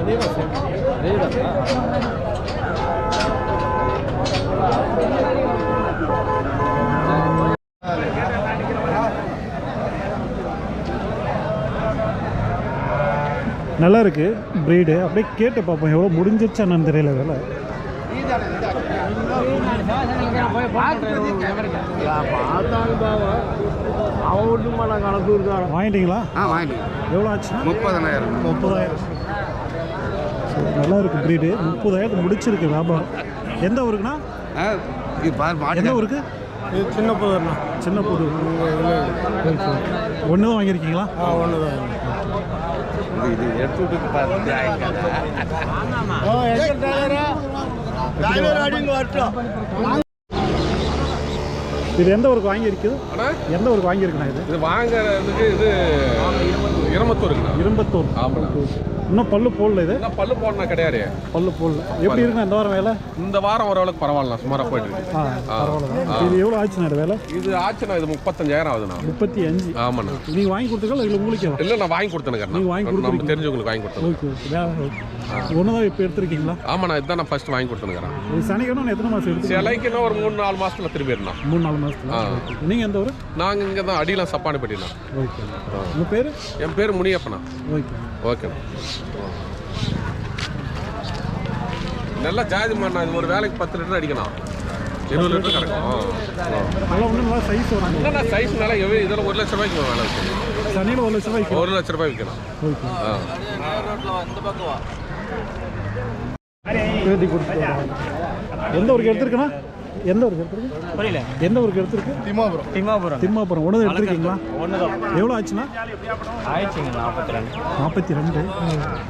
அதே தான் நல்லா இருக்கு ப்ரீடு அப்படியே கேட்டு பார்ப்போம் எவ்வளோ முடிஞ்சிருச்சு என்னன்னு தெரியல இருக்கான் வாங்கிட்டீங்களா? ஆ வாங்கி எவ்வளோ முப்பதனாயிரம் முப்பதாயிரம். சரி, நல்லா இருக்கு ப்ரீடு முப்பதாயிரத்து முடிச்சிருக்கு வியாபாரம். எந்த ஊருக்குண்ணா? ஆ இது பார் எந்த ஊருக்கு? இது சின்ன புதர்ண்ணா. சின்ன புது. ஒன்று தான் வாங்கியிருக்கீங்களா? ஆ ஒன்று தான் இது எடுத்து பார்த்து இது எந்த ஊருக்கு வாங்கியிருக்குது? எந்த ஊருக்கு வாங்கியிருக்குண்ணா இது? இது வாங்குறதுக்கு இது இருமத்தூருங்கண்ணா இரும்பத்தூர். ஆமாண்ணா. இன்னும் பல்லு போடல இது? என்ன பல்லு போடணும் கிடையாது. பல்லு போடல. எப்படி இருக்குண்ணா இந்த வாரம் வேலை? இந்த வாரம் ஓரளவுக்கு பரவாயில்ல சுமாராக போயிட்டு இருக்கு. இது எவ்வளோ ஆச்சுண்ணா வேலை? இது ஆச்சுண்ணா இது முப்பத்தஞ்சாயிரம் ஆகுதுண்ணா. முப்பத்தி அஞ்சு. ஆமாண்ணா. நீங்கள் வாங்கி கொடுத்துருக்கா இல்லை உங்களுக்கே இல்லை நான் வாங்கி கொடுத்தேனுங்க நீங்க வாங்கி நம்ம கொடுத்துருக்கீங்க. தெரிஞ்சவங்களுக்கு வாங்கி கொடுத்தேன் ஓகே ஓகே. ஒன்று தான் இப்போ எடுத்திருக்கீங்களா? ஆமாண்ணா இதுதான் நான் ஃபர்ஸ்ட் வாங்கி கொடுத்தேனுங்கிறேன் இது சனிக்கிழமை எத்தனை மாதம் எடுத்து சிலைக்கு இன்னும் ஒரு மூணு நாலு மாசத்துல திரும்பி இருந்தான் மூணு நாலு மாதத்துல நீங்கள் எந்த ஊர்? நாங்கள் இங்கே தான் அடியெலாம் சப்பானு பெட்டினா ஓகே உங்கள் பேர்? என் பேர் முனியப்பண்ணா. ஓகே. ஓகேண்ணா நல்லா ஜாதி மண்ணா இது ஒரு வேலைக்கு பத்து லிட்டர் அடிக்கணும் இருபது லிட்டர் கிடைக்கும் நல்லா ஒன்றும் நல்லா சைஸ் வரும் என்னண்ணா சைஸ் நல்லா எவ்வளோ இதில் ஒரு லட்ச ரூபாய்க்கு வேலை சனியில் ஒரு லட்சம் ரூபாய்க்கு? ஒரு லட்ச ரூபாய் விற்கணும் ஓகே ஆ பேட்டி கொடுத்து எந்த ஊருக்கு எடுத்திருக்குண்ணா? எந்த ஊருக்கு எடுத்திருக்கு புரியல. எந்த ஊருக்கு எடுத்திருக்கு? திமாபுரம் திமாபுரம் திம்மாபுரம். ஒன்று எடுத்திருக்கீங்களா? எவ்வளோ ஆச்சுண்ணா? ஆயிடுச்சுங்க நாற்பத்தி ரெண்டு நாற்பத்தி ரெண்டு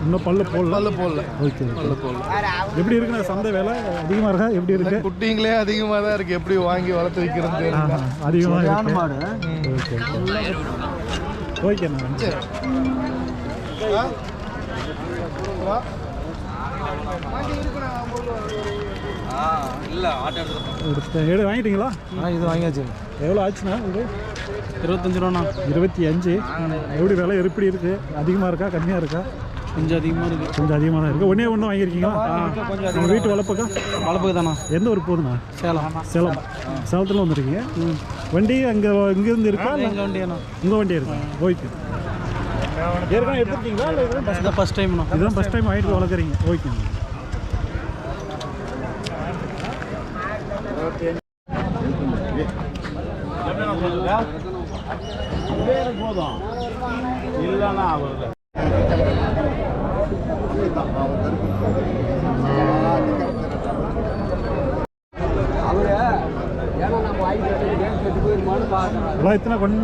இன்னும் பல்லு போடல? பல்லு போடல. ஓகே எப்படி இருக்குண்ணா சந்தை வேலை? அதிகமாக இருக்கா? எப்படி இருக்கு? குட்டிங்களே அதிகமாக தான் இருக்கு. எப்படி வாங்கி வளர்த்து வைக்கிறது அதிகமாக இருக்கு. ஓகே ஓகேண்ணா எடு வாங்கிட்டீங்களா ஆ இது வாங்கியாச்சு. எவ்வளோ ஆச்சுண்ணா இது இருபத்தஞ்சு ரூபாண்ணா. இருபத்தி அஞ்சு. எப்படி விலை எப்படி இருக்கு? அதிகமாக இருக்கா கம்மியாக இருக்கா? கொஞ்சம் அதிகமாக இருக்குது கொஞ்சம் அதிகமாக தான் இருக்குது ஒன்றே ஒன்று வாங்கியிருக்கீங்களா? நம்ம வீட்டு வளர்ப்புக்கா வளர்ப்புக்கு? தானா எந்த ஒரு போதுண்ணா சேலம். சேலம். சேலத்தில் வந்துருக்கீங்க. வண்டி அங்கே இங்கேருந்து இருக்கா இல்லை? எங்கள் வண்டியாண்ணா? உங்கள் வண்டி இருக்கா? ஓகே. ஏற்கனவே எடுத்துருக்கீங்களா இல்லை ஃபஸ்ட் டைம்ண்ணா இதுதான் ஃபஸ்ட் டைம் வாங்கிட்டு வளர்க்குறீங்க. ஓகே. போதும் இல்லைண்ணா அவர் எல்லாம்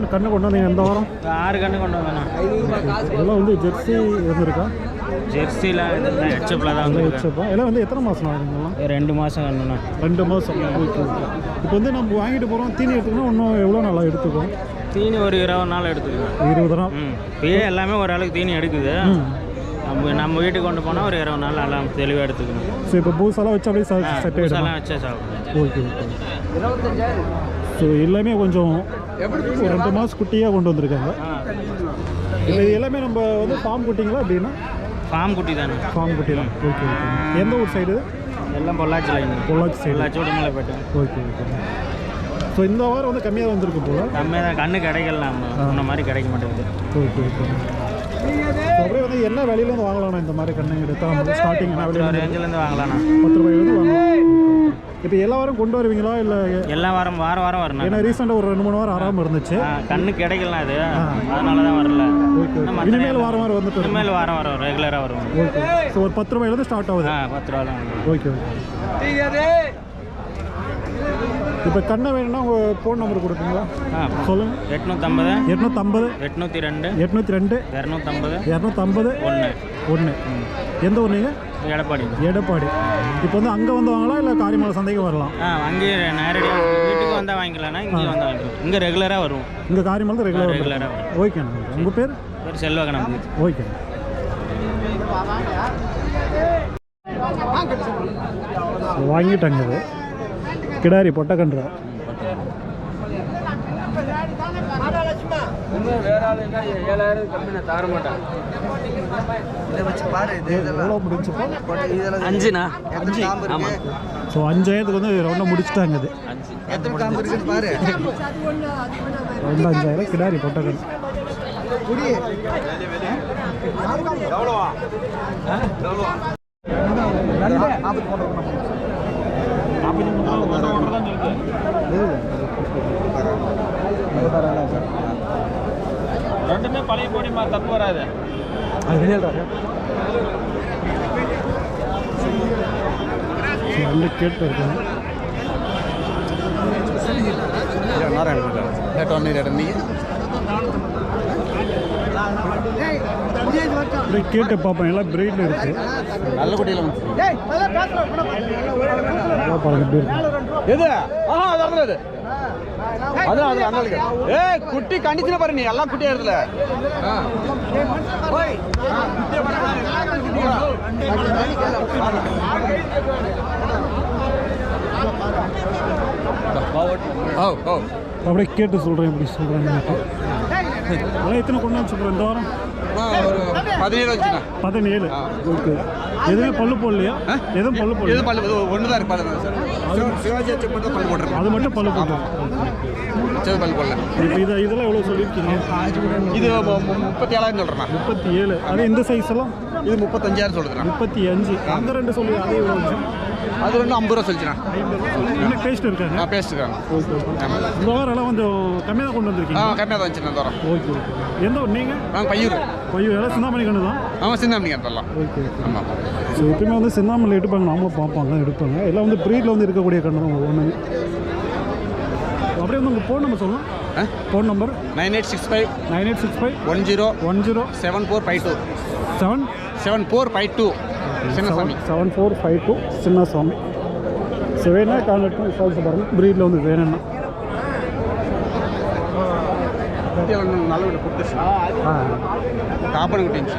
எத்தனை கண்ணு கொண்டு வந்தீங்க எந்த வாரம்? ஆறு கண்ணு கொண்டு வந்தேண்ணா. எல்லாம் வந்து ஜெர்சி இருந்திருக்கா? ஜெர்சியில் ஹெட்சப்பில் தான் வந்து வச்சப்பா எல்லாம் வந்து எத்தனை மாதம் ரெண்டு மாதம் கண்ணுண்ணா ரெண்டு மாதம் ஓகே இப்போ வந்து நம்ம வாங்கிட்டு போகிறோம் தீனி எடுத்துக்கணும். இன்னும் எவ்வளோ நாளா எடுத்துக்கும் தீனி ஒரு இருபது நாள் எடுத்துக்கலாம் இருபது நாள்? இப்பயே எல்லாமே ஓரளவுக்கு தீனி எடுக்குது? நம்ம நம்ம வீட்டுக்கு கொண்டு போனால் ஒரு இருபது நாள் எல்லாம் தெளிவாக எடுத்துக்கணும். ஸோ இப்போ பூசெல்லாம் வச்சு அப்படியே செட் பூசெல்லாம் வச்சா ஓகே ஓகே. ஸோ எல்லாமே கொஞ்சம் ஒரு ரெண்டு மாதம் குட்டியாக கொண்டு வந்திருக்காங்க. இல்லை இது எல்லாமே நம்ம வந்து ஃபார்ம் குட்டிங்களா அப்படின்னா ஃபார்ம் குட்டி தானே. ஃபார்ம் குட்டி தான். ஓகே ஓகே எந்த ஊர் சைடு எல்லாம் பொள்ளாச்சி லைன் பொள்ளாச்சி சைடு பொள்ளாச்சி உடம்புல போயிட்டேன் ஓகே ஓகே ஸோ இந்த வாரம் வந்து கம்மியாக வந்திருக்கு போல. கம்மியாக தான். கண்ணு கிடைக்கல நம்ம. முன்ன மாதிரி கிடைக்க மாட்டேங்குது. ஓகே ஓகே என்ன விலையிலேருந்து வாங்கலாம்ண்ணா இந்த மாதிரி கண்ணை எடுத்தால் ஸ்டார்டிங் என்ன ஒரு விலையில ரேஞ்சிலேருந்து வாங்கலாண்ணா பத்து ரூபாயிலேருந்து வாங்கலாம். இப்போ எல்லா வாரம் கொண்டு வருவீங்களா இல்லை எல்லா வாரம் வாரம் வாரம் வரணும். ஏன்னா ரீசெண்டாக ஒரு ரெண்டு மூணு வாரம் ஆறாமல் இருந்துச்சு. கண்ணு கிடைக்கலாம் அது. அதனால தான் வரல. இனிமேல் வாரம் வாரம் வந்துட்டு இருக்கும். இனிமேல் வாரம் வரும் ரெகுலராக வரும். ஓகே ஸோ ஒரு பத்து ரூபாயிலேருந்து ஸ்டார்ட் ஆகுது. பத்து ரூபா தான் ஓகே ஓகே இப்போ கண்ணை வேணும்னா உங்கள் ஃபோன் நம்பர் கொடுப்பீங்களா ஆ. சொல்லுங்கள் எட்நூற்றம்பது எட்நூற்றம்பது எட்நூற்றி ரெண்டு எட்நூற்றி ரெண்டு இரநூத்தம்பது. இரநூத்தம்பது. ஒன்று. ஒன்று. எந்த நீங்கள் எடப்பாடி. எடப்பாடி. இப்போ வந்து அங்கே வந்து வாங்கலாம் இல்லை காரிமலை சந்தைக்கு வரலாம்? ஆ அங்கேயே நேரடியாக வீட்டுக்கு வந்தால் வாங்கிக்கலாம்னா இங்கேயும் வந்தால் வாங்கிக்கலாம் இங்கே ரெகுலராக வருவோம். இங்கே காரிமலை தான் ரெகுலராக ரெகுலராக வரும் ஓகேண்ணா உங்கள் பேர்? பேர் செல்வகணம் ஓகே வாங்கிட்டாங்க இது. எவ்வளோ முடிஞ்சுப்போ? அஞ்சுண்ணா? அஞ்சு. ஆமா ஸோ அஞ்சாயிரத்துக்கு வந்து ரவுண்டாக முடிச்சுட்டாங்க அது ரவுண்டு அஞ்சாயிரம் கிடாரி பொட்டக்கன். ரெண்டுமே பழைய போடிமா தப்பு வராது. ரெண்டு கேட்டு இருக்காங்க அப்படியே கேட்டு பார்ப்பேன் எல்லாம் பிரெயிட்ல இருக்கு. நல்ல குட்டியில எது? ஆஹா அது அறுபது அதான் அது அங்க இருக்கு ஏய் குட்டி கண்டிஷன் பாரு நீ. எல்லாம் குட்டியா ஓ. அப்படியே கேட்டு சொல்கிறேன் எப்படி சொல்கிறேன் அதெல்லாம் எத்தனை கொண்டு வந்து சொல்கிறேன் இந்த வாரம்? ஒரு பதினேழு வச்சுண்ணா பதினேழு? ஓகே. எதுவுமே பல்லு போடலையா? எதுவும் பல்லு போடல பல்லு ஒன்று தான் இருக்கு சார். சிவாஜி அச்சு மட்டும் பல்லு போட்டுருக்கோம். அது மட்டும் பல்லு போட்டோம் சரி பல்லு போடல. இப்போ இதை இதெல்லாம் எவ்வளோ சொல்லியிருக்கீங்க? இது முப்பத்தி ஏழாயிரம் சொல்கிறேன் முப்பத்தி ஏழு அது இந்த சைஸ் எல்லாம்? இது முப்பத்தஞ்சாயிரம் சொல்லுதுண்ணா. முப்பத்தி அஞ்சு. அந்த ரெண்டு சொல்லி அதே எவ்வளோ? அது ரெண்டும் ஐம்பது ரூபா சொல்லிச்சுண்ணா. என்ன டேஸ்ட் இருக்காங்க பேசிட்டுருக்காங்க ஓகே ஓகே இந்த வாரம் எல்லாம் கொஞ்சம் கம்மியாக தான் கொண்டு ஆ வந்திருக்கீங்க கம்மியாக தான் வந்துச்சுண்ணா தரோம். ஓகே ஓகே எந்த ஊர் நீங்கள் நாங்கள் பையூர். ஐயோ எல்லாம் சிந்தாமணி கண்ணு தான்? ஆமாம் சிந்தாமணிங்க தரலாம் ஓகே ஓகே ஆமாம் ஸோ எப்பயுமே வந்து சிந்தாமணியில் எடுப்பாங்க. நாமளும் பார்ப்பாங்க எடுப்பாங்க. எல்லாம் வந்து ப்ரீடில் வந்து இருக்கக்கூடிய கண்ணு தான் ஒவ்வொன்று அப்படியே வந்து உங்கள் ஃபோன் நம்பர் சொல்லலாம் ஆ? Phone number nine eight six five nine eight six five one zero one zero seven four five two seven seven four five two Chinnasamy seven four five two Chinnasamy so வேணா contact பண்ணி விசாரிச்சு பாருங்கள் ப்ரீடில் வந்து வேணும்னா நல்ல வீடு கொடுத்துச்சு ஆ காப்பன குட்டிச்சு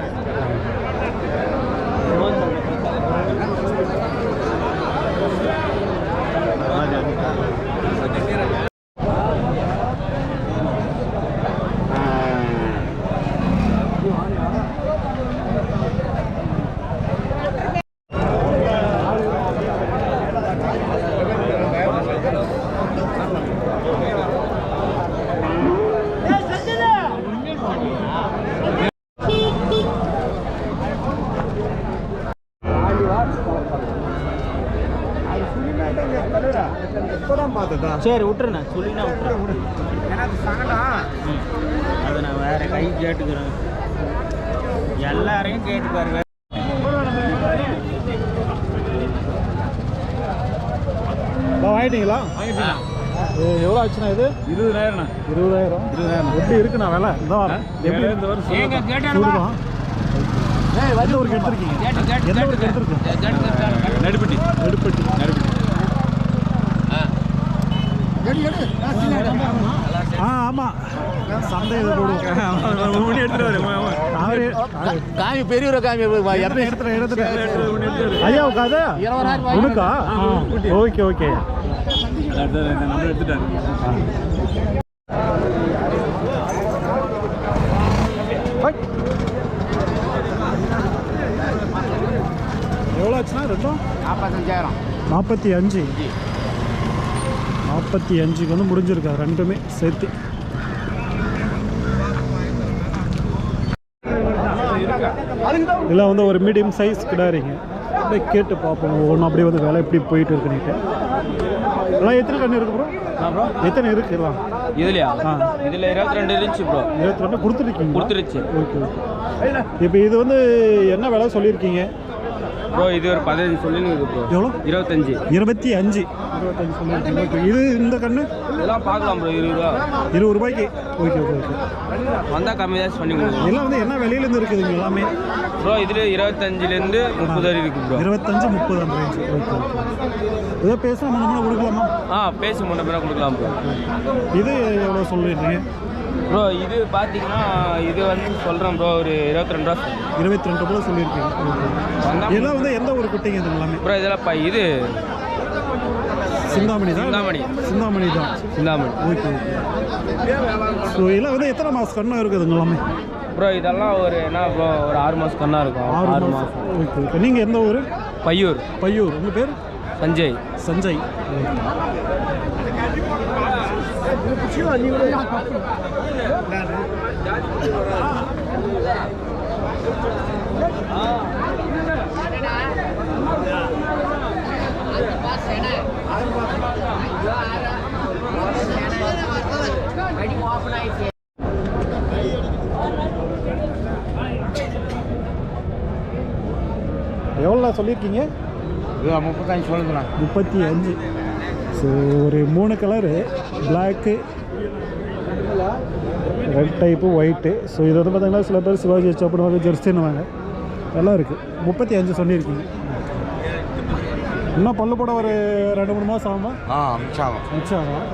சரி விட்டுருண்ணா. சொல்லினா விட்டுறேன் அதை நான் வேற கை கேட்டுக்கிறேன். எல்லாரையும் கேட்டு பாருங்க. வாங்கிட்டீங்களா? எவ்வளோ ஆச்சுண்ணா இது? இருபதாயிரம் இருபதாயிரம். இருபதாயிரம் எப்படி இருக்குண்ணா விலை? இந்த வாரம் எப்படி ஏங்க சூடுதான் எந்த ஊருக்கு எடுத்திருக்கீங்க. எந்த ஊருக்கு எடுத்திருக்கீங்க? நடுப்பட்டி. எடுப்பட்டி ஆ ஆமாம் சந்தை காமி பெரியவரை காமி எத்தனை எடுத்துட்டேன் எடுத்துட்டேன் ஐயா உட்காது உனக்கா? Okay okay. எவ்வளோ ஆச்சுன்னா ரெண்டும்? நாற்பத்தஞ்சாயிரம் நாற்பத்தி அஞ்சு. நாற்பத்தி அஞ்சுக்கு வந்து முடிஞ்சிருக்கா ரெண்டுமே சேர்த்து. இதில் வந்து ஒரு மீடியம் சைஸ் கிடாரிங்க. அப்படியே கேட்டு பார்ப்போம். ஒவ்வொன்றும் அப்படியே வந்து விலை எப்படி போயிட்டு இருக்குன்னுட்டு. எல்லாம் எத்தனை கண்ணு இருக்கு ப்ரோ எத்தனை இருக்கு எல்லாம் இதுலையா? ஆ. இதுல இருபத்தி ரெண்டு இருந்துச்சு ப்ரோ இருபத்தி ரெண்டு கொடுத்துருக்கீங்க கொடுத்துருச்சு. Okay okay. இப்போ இது வந்து என்ன விலை சொல்லியிருக்கீங்க? ப்ரோ இது ஒரு பதினஞ்சு சொல்லினுங்க ப்ரோ எவ்வளோ? இருபத்தஞ்சு. இருபத்தி அஞ்சு. இருபத்தஞ்சு ஓகே இது இந்த கண்ணு? இதெல்லாம் பார்க்கலாம் ப்ரோ இருபது ரூபா. இருபது ரூபாய்க்கு. Okay okay okay. வந்தா கம்மி தான் பண்ணி கொடுங்க. எல்லாம் வந்து என்ன விலையிலேருந்து இருக்குதுங்க எல்லாமே? ப்ரோ இதுல இருபத்தஞ்சிலேருந்து முப்பது வரை இருக்கு ப்ரோ இருபத்தஞ்சு முப்பது அந்த ரேஞ்சு ஓகே ஓகே. ஏதோ பேச நம்ம கொடுக்கலாமா? ஆ பேசி முன்ன கொடுக்கலாம் ப்ரோ இது எவ்வளோ சொல்லிடுறீங்க ப்ரோ இது பார்த்தீங்கன்னா இது வந்து சொல்கிறேன் ப்ரோ ஒரு இருபத்தி ரெண்டு ரூபா இருபத்தி ரெண்டு ரூபா சொல்லியிருக்கீங்க. ஓகே வந்தா எந்த ஒரு குட்டிங்க இது எல்லாமே? ப்ரோ இதெல்லாம் இது சிந்தாமணி தான்? சிந்தாமணி. சிந்தாமணி தான். சிந்தாமணி. Okay okay. ஸோ இதெல்லாம் வந்து எத்தனை மாதம் கண்ணா இருக்குதுங்க எல்லாமே? ப்ரோ இதெல்லாம் ஒரு என்ன ப்ரோ ஒரு ஆறு மாதம் கண்ணா இருக்கும். ஆறு ஆறு மாதம் ஓகே ஓகே. நீங்கள் எந்த ஊர்? பையூர். பையூர். உங்கள் பேர்? சஞ்சய். சஞ்சய். எவ்வளோ சொல்லியிருக்கீங்க? முப்பத்தஞ்சு சொல்லுங்கண்ணா முப்பத்தி அஞ்சு ஸோ ஒரு மூணு colour black red type white so இது வந்து பார்த்தீங்கன்னா சில பேர் சிவாஜி சாப்பிடுவாங்க ஜெர்சின்னுவாங்க எல்லாம் இருக்குது முப்பத்தி அஞ்சு சொல்லியிருக்கீங்க. இன்னும் பல்லு போட ஒரு ரெண்டு மூணு மாதம் ஆகுமா? ஆ அமிச்சாகும் மிச்சம் ஆகும்?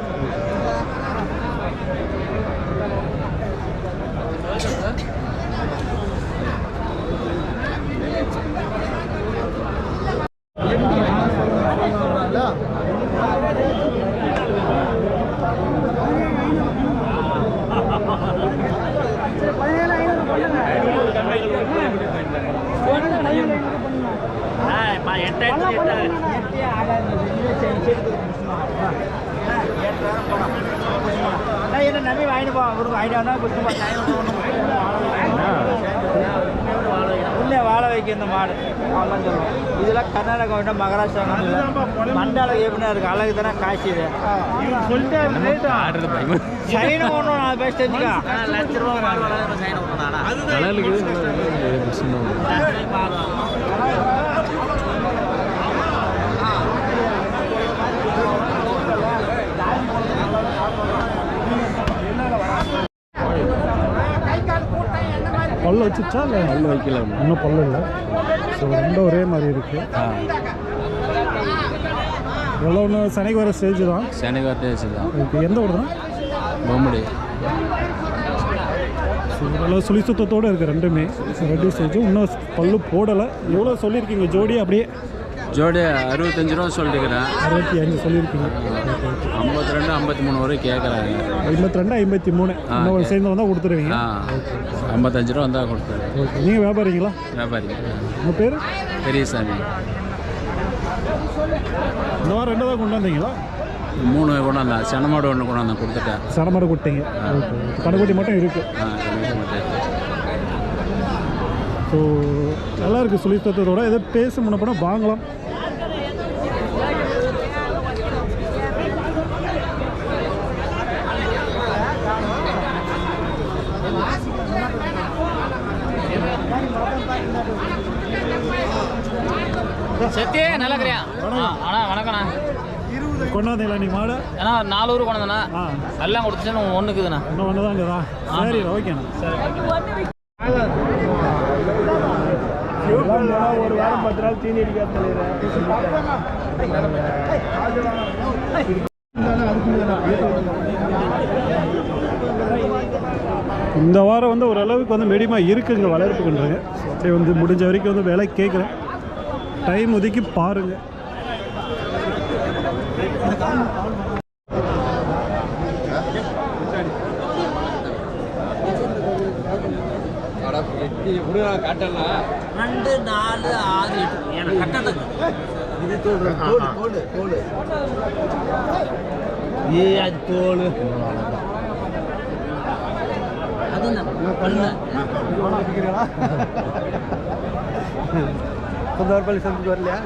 உள்ளே வாழ வைக்க இந்த மாடு. சொல்லுவோம். இதெல்லாம் கர்நாடகா மகாராஷ்டிரா மண்டால எப்படின்னா இருக்கு. அழகு தானே காசு இது. சைன ஒன்றும் நான் பேச தெரிஞ்சுக்கா? லட்ச ரூபா சைன பல்ல வச்சுச்சா இல்லை பல்லு வைக்கல இன்னும் பல்லு இல்லை. ஸோ ரொம்ப ஒரே மாதிரி இருக்குது எவ்வளோ ஒன்று சனிக்கு வர ஸ்டேஜ் தான். சனிக்கு வர ஸ்டேஜ் தான். இப்போ எந்த ஊர் தான்? பொம்படி நல்லா சுழி சுத்தத்தோடு இருக்குது ரெண்டுமே ரெண்டு ஸ்டேஜ் இன்னும் பல்லு போடலை. இவ்வளோ சொல்லியிருக்கீங்க? ஜோடி அப்படியே ஜோடி அறுபத்தஞ்சு ரூபா சொல்லிருக்கிறேன் அறுபத்தி அஞ்சு சொல்லியிருக்கீங்க. ஐம்பத்தி ரெண்டு ஐம்பத்தி மூணு வரைக்கும் கேட்குறாங்க. ஐம்பத்தி ரெண்டு ஐம்பத்தி மூணு இன்னும் சேர்ந்து வந்தால் கொடுத்துருவீங்க. ஐம்பத்தஞ்சு ரூபா வந்தால் கொடுத்தாரு ஓகே நீங்கள் வியாபாரிங்களா? வியாபாரி. உங்கள் பேர்? பெரியசாமி. இந்த வாரம் ரெண்டு தான் கொண்டு வந்தீங்களா? மூணு கொண்டாந்தேன் செனமாடு ஒன்று கொண்டாந்தேன் கொடுத்துட்டேன். சடமாடு கொடுத்தீங்க. கடைக்குட்டி மட்டும் இருக்குது ஆ ஸோ நல்லா இருக்குது சுழி சுத்தத்தோட எதோ பேச முன்னப்பட வாங்கலாம். சத்தியே நல்லா இருக்கிறியா? அண்ணா வணக்கண்ணா கொண்டாந்தீங்களா நீங்கள் மாடு? ஏன்னா நாலு ஊர் கொண்டதுண்ணா ஆ. எல்லாம் கொடுத்துச்சுன்னு ஒன்றுக்குதுண்ணா இன்னும் ஒன்று தான் இருக்குதா சரி ஓகேண்ணா. ஒரு வாரம் பத்து நாள் தீனி அடிக்காத இந்த வாரம் வந்து ஓரளவுக்கு வந்து மீடியமாக இருக்குங்க வளர்ப்புக்குன்றாங்க அப்படியே வந்து முடிஞ்ச வரைக்கும் வந்து விலை கேட்குறேன். டைம் ஒதுக்கி பாருங்கள் ரெண்டு நாலு ஆறு எட்டு. எனக்கு கட்டத்துக்கு ஏ அது தோல் அது பண்ண. கொஞ்சம் பள்ளி சந்திக்கு வரலையா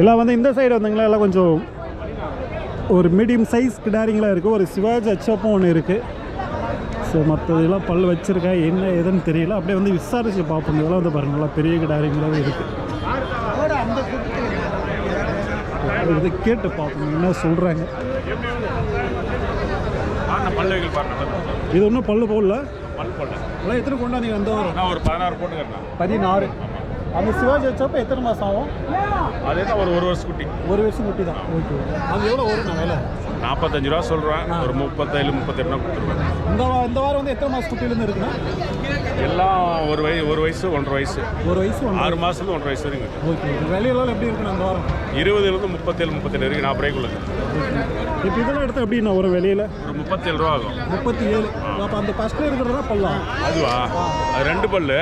எல்லாம் வந்து இந்த சைடு வந்தீங்களா எல்லாம் கொஞ்சம் ஒரு மீடியம் சைஸ் கிடாரிங்களாக இருக்குது ஒரு சிவாஜி அச்சப்பும் ஒன்று இருக்குது ஸோ மற்றதெல்லாம் பல் வச்சுருக்கா என்ன ஏதுன்னு தெரியல. அப்படியே வந்து விசாரிச்சு பார்ப்போம். இதெல்லாம் வந்து பாருங்க நல்லா பெரிய கிடாரிங்களாகவே இருக்குது இதை கேட்டு பார்ப்போம் என்ன சொல்கிறாங்க இது ஒன்றும் பல்லு போடல. எல்லாம் எத்தனை கொண்டாந்தீங்க அந்த வாரம்? ஒரு பதினாறு போட்டுக்கிறேன் பதினாறு. அந்த சிவாஜி வச்சப்போ எத்தனை மாதம் ஆகும்? அதே தான் ஒரு ஒரு வருஷம் குட்டி. ஒரு வருஷம் குட்டி தான் ஓகே அது எவ்வளோ வரும் விலை? நாற்பத்தஞ்சு ரூபா சொல்கிறேன் ஒரு முப்பத்தேழு முப்பத்தெட்டு கொடுத்துருவேன். இந்த வா- இந்த வாரம் வந்து எத்தனை மாதம் குட்டியிலேருந்து இருக்குன்னா? எல்லாம் ஒரு வயசு ஒரு வயசு ஒன்றரை வயசு. ஒரு வயசு ஆறு மாதத்துலேருந்து ஒன்றரை வயசு வரைக்கும் ஓகே விலையெல்லாம் எப்படி இருக்குண்ணா இந்த வாரம்? இருபதுலேருந்து முப்பத்தேழு முப்பத்தெட்டு வரைக்கும் நாற்பது ரூபாய்க்குள்ள இப்போ இதெல்லாம் எடுத்தால் எப்படிண்ணா ஒரு விலையில் ஒரு முப்பத்தேழு ரூபா ஆகும். முப்பத்தி ஏழு அப்போ அந்த ஃபஸ்ட்டில் இருக்கிறதா பல்லாம் அதுவா? அது ரெண்டு பல்லு.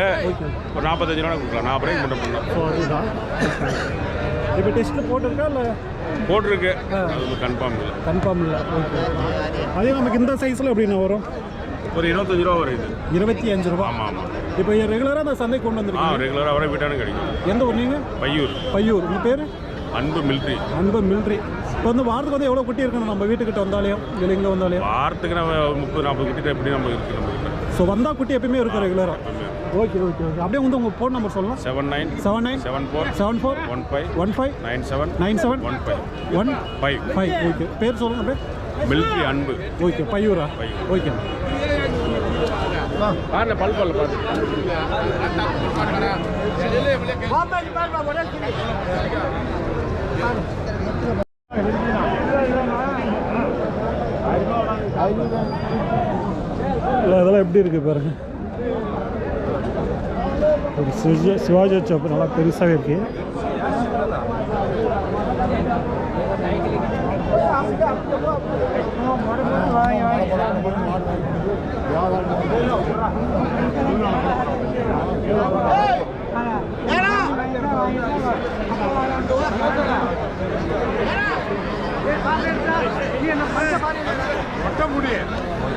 ஒரு நாற்பத்தஞ்சு ரூபா கொடுக்கலாம். நாற்பது ரூபாய்க்கு மட்டும் பண்ணலாம் அதுதான். இப்போ டெஸ்ட்டில் போட்டிருக்கா இல்லை? போட்டிருக்கு. அது கன்ஃபார்ம் இல்லை. கன்ஃபார்ம் இல்லை. ஓகே. அதே நமக்கு இந்த சைஸில் எப்படிண்ணா வரும்? ஒரு இருபத்தஞ்சு ரூபா வரும் இது. இருபத்தி அஞ்சு ரூபா. ஆமாம் ஆமாம் இப்போ ரெகுலராக அந்த சந்தைக்கு கொண்டு வந்திருக்கீங்க. ரெகுலராக வர வீட்டானு கிடைக்கும். எந்த ஊர் நீங்கள் பையூர். பையூர். உங்கள் பேர்? அன்பு மிலிட்ரி. அன்பு மிலிட்ரி. இப்போ வந்து வாரத்துக்கு வந்து எவ்வளோ குட்டி இருக்கணும்? நம்ம வீட்டுக்கிட்ட வந்தாலையும் இல்லை இங்கே வந்தாலையும்? வாரத்துக்கு நம்ம முப்பது நாற்பது கிட்ட எப்படி நம்ம இருக்கு நம்ம கிட்ட ஸோ வந்தால் குட்டி எப்பயுமே இருக்கும் ரெகுலராக ஓகே ஓகே ஓகே அப்படியே வந்து உங்கள் ஃபோன் நம்பர் சொல்லலாம் seven nine seven nine seven four seven four one five one five nine seven nine seven one five one five five okay பேர் சொல்லுங்க அப்படியே மிலிட்ரி அன்பு. ஓகே பையூரா. ஓகே பாருங்க பல் பல் பாரு எப்படி இருக்குது பாருங்க? ஒரு சிவாஜி சிவாஜி சாப் நல்லா பெருசாகவே இருக்கு.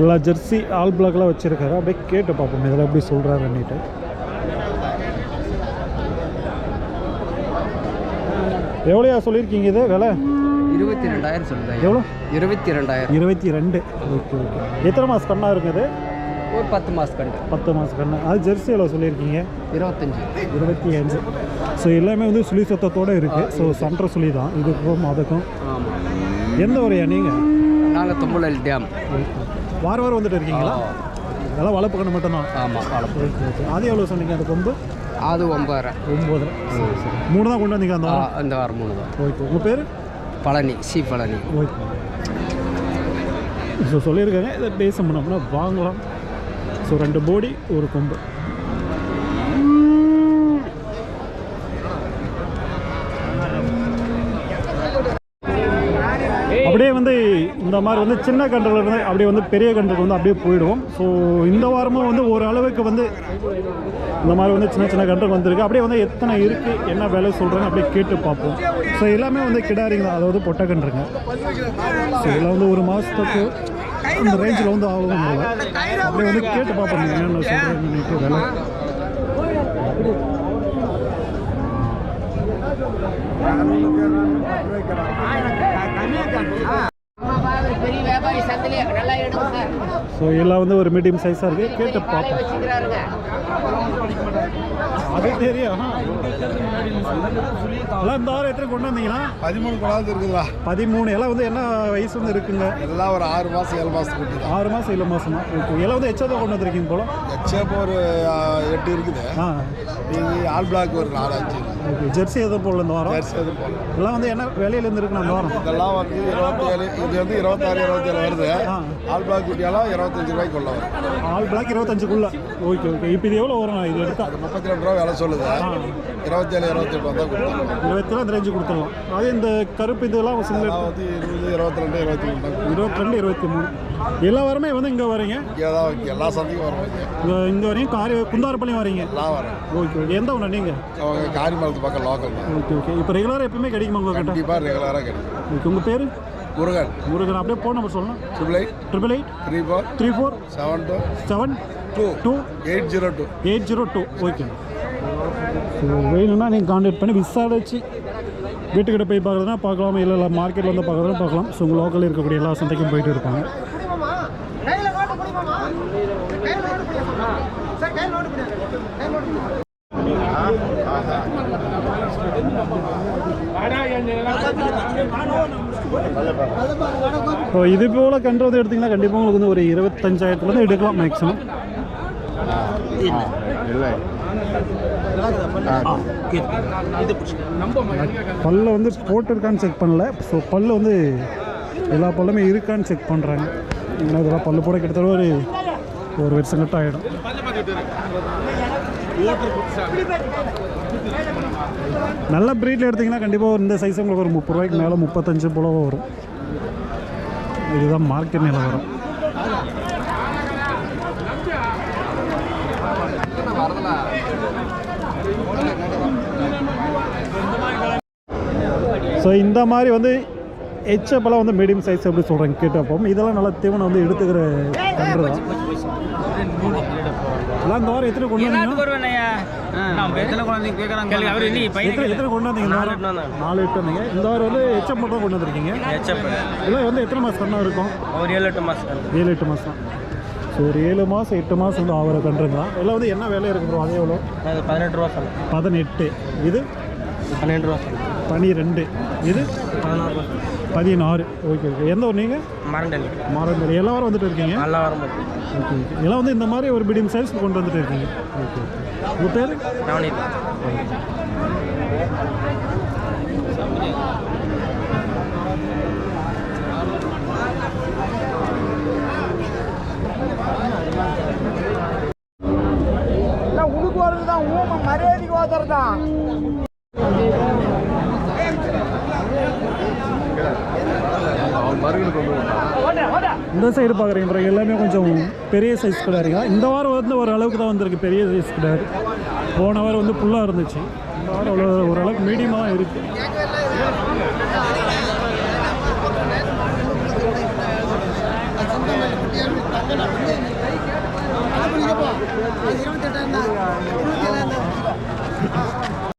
எல்லா ஜெர்சி ஆல் பிளாக்லாம் வச்சுருக்காரு. அப்படியே கேட்டு பார்ப்போம். இதெல்லாம் எப்படி சொல்கிறாருன்னுட்டு எவ்வளோயா சொல்லியிருக்கீங்க இது? விலை? இருபத்தி ரெண்டாயிரம் சொல்லுங்க எவ்வளோ? இருபத்தி ரெண்டாயிரம். இருபத்தி ரெண்டு. Okay okay. எத்தனை மாதம் கண்ணா இருக்குது ஒரு பத்து மாதம் கண்டு பத்து மாதம் கண்ணா அது ஜெர்சி எவ்வளோ சொல்லியிருக்கீங்க? இருபத்தஞ்சி. இருபத்தி அஞ்சு. ஸோ எல்லாமே வந்து சுழி சத்தத்தோடு இருக்குது ஸோ சண்டை சுழி தான். இதுக்கும் அதுக்கும். எந்த ஊரையா நீங்கள் நாங்கள் தும்பலல் டேம். வாரம் வாரம் வந்துட்டு இருக்கீங்களா? அதெல்லாம் வளர்ப்பு கண்ணு மட்டும்தான்? ஆமாம் ஓகே அது எவ்வளோ சொன்னீங்க அந்த கொம்பு? அது ஒம்பது சரி சரி. மூணு தான் கொண்டு வந்தீங்க அந்த வாரம்? இந்த வாரம் மூணு தான். ஓகே உங்கள் பேர்? Palani C Palani. Okay. So சொல்லியிருக்காங்க. இதை பேச பண்ணோம்னா வாங்கலாம். ஸோ ரெண்டு போடி ஒரு கொம்பு. அப்படியே வந்து இந்த மாதிரி வந்து சின்ன கன்றுல இருந்து அப்படியே வந்து பெரிய கன்றுக்கு வந்து அப்படியே போயிடுவோம் ஸோ இந்த வாரமும் வந்து ஓரளவுக்கு வந்து இந்த மாதிரி வந்து சின்ன சின்ன கன்றுக்கு வந்திருக்கு. அப்படியே வந்து எத்தனை இருக்குது என்ன விலை சொல்கிறாங்க அப்படியே கேட்டு பார்ப்போம். ஸோ எல்லாமே வந்து கிடாரிங்க தான் அதாவது பொட்டை கன்றுங்க. ஸோ இதெல்லாம் வந்து ஒரு மாதத்துக்கு அந்த ரேஞ்சில் வந்து ஆகும். அப்படியே வந்து கேட்டு பார்ப்போம் என்னென்ன சொல்கிறீங்க விலை பெரிய வியாபாரி சந்திலே நல்லா எடுங்க சார். ஸோ எல்லாம் வந்து ஒரு மீடியம் சைஸாக இருக்குது கேட்டு பார்ப்போம். வச்சுக்கிறாருங்க. அது தெரியும். எல்லாம் இந்த வாரம் எத்தனை கொண்டு வந்தீங்கன்னா பதிமூணு குழாவது இருக்குதா பதிமூணு. எல்லாம் வந்து என்ன வயசு வந்து இருக்குங்க? எல்லாம் ஒரு ஆறு மாதம் ஏழு மாதம் தான். ஆறு மாதம் ஏழு மாதமா ஓகே எல்லாம் வந்து எச்சா கொண்டு வந்திருக்கீங்க போல. எச்சேப்போ ஒரு எட்டு இருக்குது. ஆ. இது ஆல் பிளாக் ஒரு நாலு அஞ்சு ஓகே ஜெர்சி எதுவும் போடல இந்த வாரம்? ஜெர்சி எதுவும் போடல. எல்லாம் வந்து என்ன விலையிலேருந்து இருக்குண்ணா அந்த வாரம்? இதெல்லாம் வந்து இருபத்தேழு இது வந்து இருபத்தாறு இருபத்தேழு வருது. ஆல் பிளாக் குட்டியெல்லாம் இருபத்தஞ்சு ரூபாய்க்கு உள்ள வரும் ஆல் பிளாக் இருபத்தஞ்சுக்குள்ள. ஓகே ஓகே இப்போ இது எவ்வளோ வரும்? இது எடுத்தா? அது முப்பத்தி ரெண்டு ரூபா விலை சொல்லுது. இருபத்தேழு இருபத்தெட்டு வந்தால் கொடுத்தாங்க இருபத்தி ரெண்டு ரேஞ்சு கொடுத்துடலாம். அது இந்த கருப்பு இதெல்லாம் வந்து இருபது இருபத்தி ரெண்டு இருபத்தி மூணு இருபத்தி ரெண்டு இருபத்தி மூணு. எல்லா வாரமே வந்து இங்கே வரீங்க? எல்லா சந்தைக்கும் வரும் இங்கே. வரீங்க? காரி குந்தாரப்பள்ளியும் வரீங்க? எல்லாம் வரேன் ஓகே ஓகே. எந்த ஒன்று நீங்கள் அவங்க காரிமலத்து பக்கம் லோக்கல் ஓகே ஓகே. இப்போ ரெகுலராக எப்பவுமே கிடைக்குமா உங்கள் கண்டிப்பாக ரெகுலராக கிடைக்கும். ஓகே உங்கள் பேர்? முருகன். முருகன். அப்படியே ஃபோன் நம்பர் சொல்லணும் triple eight triple eight three four three four seven two seven two two eight zero two eight zero two okay வேணும்னா நீங்கள் காண்டாக்ட் பண்ணி விசாரிச்சு வீட்டுக்கிட்ட போய் பார்க்குறதுனா பார்க்கலாம்? இல்லை இல்லை மார்க்கெட்டில் வந்து பார்க்குறதுனா பார்க்கலாம். ஸோ உங்கள் லோக்கலில் இருக்கக்கூடிய எல்லா சந்தைக்கும் போயிட்டு இருப்பாங்க. ஸோ இது போல் கன்று வந்து எடுத்திங்கன்னா கண்டிப்பாக உங்களுக்கு வந்து ஒரு இருபத்தஞ்சாயிரத்துலேருந்து எடுக்கலாம் மேக்ஸிமம் பல்ல வந்து போட்டிருக்கான்னு செக் பண்ணல. ஸோ பல்லு வந்து எல்லா பல்லுமே இருக்கான்னு செக் பண்ணுறாங்க ஏன்னா இதெல்லாம் பல்லு போட கிட்டத்தட்ட ஒரு ஒரு வருஷம் கட்ட ஆகிடும் நல்ல ப்ரீட்டில் எடுத்திங்கன்னா கண்டிப்பாக இந்த சைஸ் உங்களுக்கு ஒரு முப்பது ரூபாய்க்கு மேலே முப்பத்தஞ்சு போல வரும். இதுதான் மார்க்கெட் நிலவரம் ஸோ இந்த மாதிரி வந்து எச்சப்பெல்லாம் வந்து மீடியம் சைஸ் எப்படி சொல்கிறேன் கேட்டப்போ இதெல்லாம் நல்லா தீவனம் வந்து எடுத்துக்கிற கன்று தான். எல்லாம் இந்த வாரம் எத்தனை கொண்டு நாலு எட்டு இந்த வாரம் வந்து எச்சப் மட்டும் கொண்டு வந்திருக்கீங்க இதெல்லாம் வந்து எத்தனை மாதம் கண்ணா இருக்கும்? ஒரு ஏழு எட்டு மாதம் ஏழு எட்டு மாதம் ஸோ ஒரு ஏழு மாதம் எட்டு மாதம் வந்து ஆகிற கன்றுங்க எல்லாம் வந்து என்ன வேலை இருக்கு ப்ரோ அதே எவ்வளோ பதினெட்டு ரூபா பதினெட்டு. இது? பன்னெண்டு ரூபா சொன்னேன் பனிரெண்டு. இது? பதினாறு ரூபா பதினாறு. ஓகே ஓகே எந்த ஊர் நீங்கள் மரண்டல் மாறந்தேரி எல்லா வாரம் வந்துட்டு இருக்கீங்க? நல்லா வரும்போது ஓகே ஓகே எல்லாம் வந்து இந்த மாதிரி ஒரு மீடியம் சைஸ் கொண்டு வந்துட்டு இருக்கீங்க. ஓகே உங்கள் பேர்? நவநீத். உனக்கு வருது தான் ஊம மரியாதைக்கு ஓதுறது தான் இந்த சைடு பார்க்குறீங்க பிறகு எல்லாமே கொஞ்சம் பெரிய சைஸ் கிடையாது இந்த வாரம் வந்து ஒரு அளவுக்கு தான் வந்திருக்கு. பெரிய சைஸ் கிடையாது போன வாரம் வந்து ஃபுல்லாக இருந்துச்சு. இந்த வாரம் அவ்வளோ ஓரளவுக்கு மீடியமாக தான் இருக்குது